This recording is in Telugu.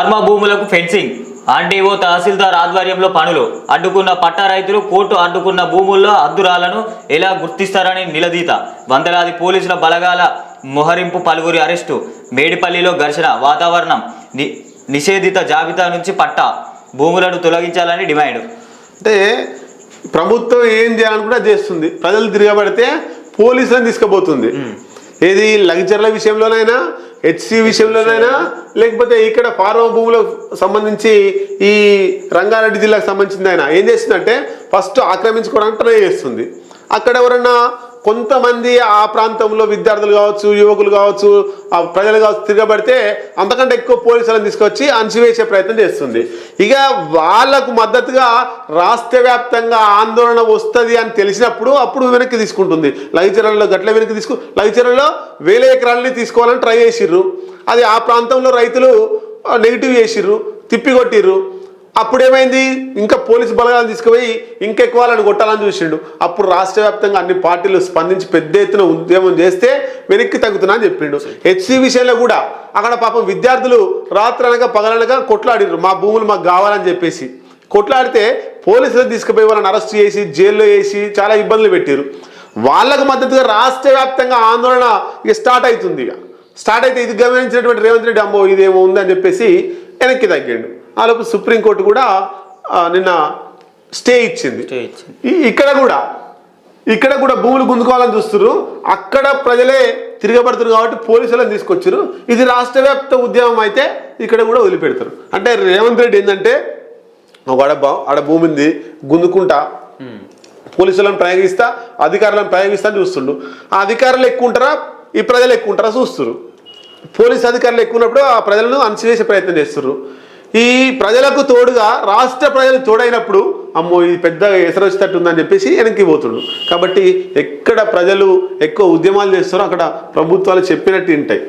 ఫార్మా భూములకు ఫెన్సింగ్. ఆర్డీఓ తహసీల్దార్ ఆధ్వర్యంలో పనులు. అడ్డుకున్న పట్టా రైతులు కోర్టు అడ్డుకున్న భూముల్లో అద్దురాలను ఎలా గుర్తిస్తారని నిలదీత. వందలాది పోలీసుల బలగాల మొహరింపు పలువురి అరెస్టు. మేడిపల్లిలో ఘర్షణ వాతావరణం ని నిషేధిత జాబితా నుంచి పట్టా. భూములను తొలగించాలని డిమాండ్. అంటే ప్రభుత్వం ఏం చేయాలని కూడా చేస్తుంది. ప్రజలు తిరగబడితే పోలీసులను తీసుకుపోతుంది. ఏది లగ్జర్ల విషయంలోనైనా హెచ్సి విషయంలోనైనా లేకపోతే ఇక్కడ ఫార్మా భూములకు సంబంధించి ఈ రంగారెడ్డి జిల్లాకు సంబంధించింది అయినా ఏం చేస్తుందంటే ఫస్ట్ ఆక్రమించుకోవడానికి ట్రై చేస్తుంది. అక్కడ ఎవరన్నా కొంతమంది ఆ ప్రాంతంలో విద్యార్థులు కావచ్చు యువకులు కావచ్చు ఆ ప్రజలు కావచ్చు తిరగబడితే అంతకంటే ఎక్కువ పోలీసులను తీసుకొచ్చి అణచివేసే ప్రయత్నం చేస్తుంది. ఇక వాళ్ళకు మద్దతుగా రాష్ట్ర వ్యాప్తంగా ఆందోళన వస్తుంది అని తెలిసినప్పుడు అప్పుడు వెనక్కి తీసుకుంటుంది. లగిచర్లలో గట్ల వెనక్కి తీసుకు లగిచర్లలో వేల ఎకరాలని తీసుకోవాలని ట్రై చేసిర్రు. అది ఆ ప్రాంతంలో రైతులు నెగిటివ్ చేసిర్రు తిప్పికొట్టిర్రు. అప్పుడేమైంది? ఇంకా పోలీసు బలగాలు తీసుకుపోయి ఇంకెక్కువ వాళ్ళని కొట్టాలని చూసిండు. అప్పుడు రాష్ట్ర వ్యాప్తంగా అన్ని పార్టీలు స్పందించి పెద్ద ఎత్తున ఉద్యమం చేస్తే వెనక్కి తగ్గుతున్నా అని చెప్పిండు. హెచ్సి విషయంలో కూడా అక్కడ పాపం విద్యార్థులు రాత్రనగా పగలనగా కొట్లాడిర్రు. మా భూములు మాకు కావాలని చెప్పేసి. కొట్లాడితే పోలీసులు తీసుకుపోయి వాళ్ళని అరెస్ట్ చేసి జైల్లో వేసి చాలా ఇబ్బందులు పెట్టారు వాళ్ళకు మద్దతుగా రాష్ట్ర వ్యాప్తంగా ఆందోళన ఇక స్టార్ట్ అవుతుంది ఇక. స్టార్ట్ అయితే ఇది గమనించినటువంటి రేవంత్ రెడ్డి అమ్మో ఇదేమో ఉందని చెప్పేసి వెనక్కి తగ్గిండు. ఆలోపు సుప్రీంకోర్టు కూడా నిన్న స్టే ఇచ్చింది. ఇక్కడ కూడా ఇక్కడ కూడా భూములు గుంజుకోవాలని చూస్తున్నారు అక్కడ ప్రజలే తిరగబడుతున్నారు కాబట్టి పోలీసులను తీసుకొచ్చారు ఇది రాష్ట్ర వ్యాప్త ఉద్యమం అయితే ఇక్కడ కూడా వదిలిపెడతారు. అంటే రేవంత్ రెడ్డి ఏంటంటే ఒక ఆడ ఆడ భూమి ఉంది గుంజుకుంటా పోలీసులను ప్రయోగిస్తా అధికారులను ప్రయోగిస్తా చూస్తుండు. ఆ అధికారులు ఎక్కువ ఉంటారా? ఈ ప్రజలు ఎక్కువ ఉంటారా? చూస్తున్నారు పోలీస్ అధికారులు ఎక్కువ ఉన్నప్పుడు ఆ ప్రజలను అణచివేసే ప్రయత్నం చేస్తున్నారు ఈ ప్రజలకు తోడుగా రాష్ట్ర ప్రజలు తోడైనప్పుడు అమ్మో ఇది పెద్ద ఎసరు వచ్చేటట్టుందని చెప్పేసి వెనక్కి పోతుండు కాబట్టి ఎక్కడ ప్రజలు ఎక్కువ ఉద్యమాలు చేస్తారో అక్కడ ప్రభుత్వాలు చెప్పినట్టు ఉంటాయి.